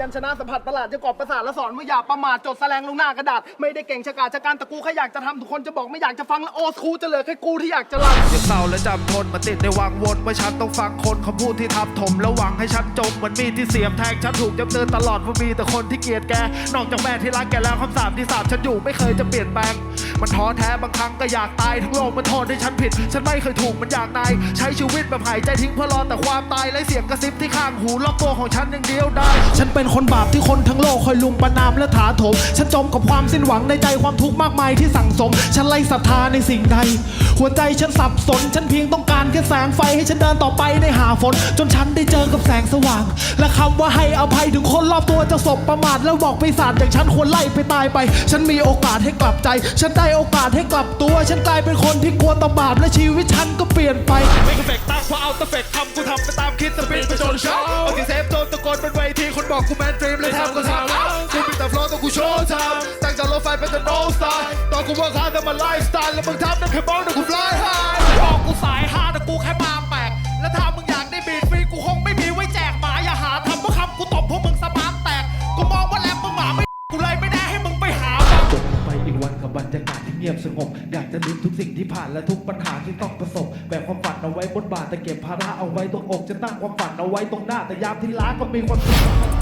ยัญชนะสัมผัสประหลาดจะกรอบประสาทและสอนว่าอย่าประมาทจดแสลงลงหน้ากระดาษ ไม่ได้เก่งชะกาจชะการแต่กูแค่อยากจะทำทุกคนจะบอกไม่อยากจะฟังและโอสคูจะเหลือแค่กูที่อยากจะรันยังเศร้าและจำทนมาติดในวังวนว่าฉันต้องฟังคนเขาพูดที่ทับถมแล้วหวังให้ฉันจมเหมือนมีดที่เสียบแทงฉันถูกจำเนินตลอดว่ามีแต่คนที่เกลียดแกนอกจากแม่ที่รักแกแล้วคำสาปที่สาปฉันอยู่ไม่เคยจะเปลี่ยนแปลง มันท้อแท้บางครั้งก็อยากตายทั้งโลกมันโทษให้ฉันผิด ฉันไม่เคยถูกมันอย่างนายใช้ชีวิตแบบหายใจทิ้งเพื่อรอแต่ความตายและเสียงกระซิบที่ข้างหูรอบตัวของฉันอย่างเดียวได้ ฉันเป็นคนบาปที่คนทั้งโลกคอยลุมประนามและถาโถมฉันจมกับความสิ้นหวังในใจความทุกข์มากมายที่สั่งสม ฉันไร้ศรัทธาในสิ่งใด หัวใจฉันสับสน ฉันเพียงต้องการแค่แสงไฟให้ฉันเดินต่อไปในหาฝนจนฉันได้เจอกับแสงสว่าง และคำว่าให้อภัยถึงคนรอบตัวจะสบประมาทแล้วบอกไปีศาจอย่างฉันควรไล่ไปตายไป ฉันมีโอกาสให้กลับใจ ฉันได้โอกาสให้กลับตัว ฉันกลายเป็นคนที่กลัวต่อบาปและชีวิตฉันก็เปลี่ยนไป ไม่เฟกตั้งเพราะเอาแต่เฟกทำกูทำไปตามคิดสปีดไปจนเช้าเอาที่เซฟโดนตะโกนบนเวทีคนบอกกูแมนดรีมเลยแทบก็ทำกูมีแต่ฟลอต้องกูโชว์ทำตั้งจากรถไฟเป็นแต่โนสไตล์ตอนกูว่าค้าแต่มาไลฟ์สไตล์แล้วมึงทำนั่นแค่มองแต่กูฟลายไฮ เงียบสงบ อยากจะลืมทุกสิ่งที่ผ่านและทุกปัญหาที่ต้องประสบแบกความฝันเอาไว้บนบ่าแต่เก็บภาระเอาไว้ตรงอกจะตั้งความฝันเอาไว้ตรงหน้าแต่ยามที่ล้าก็มีความสุข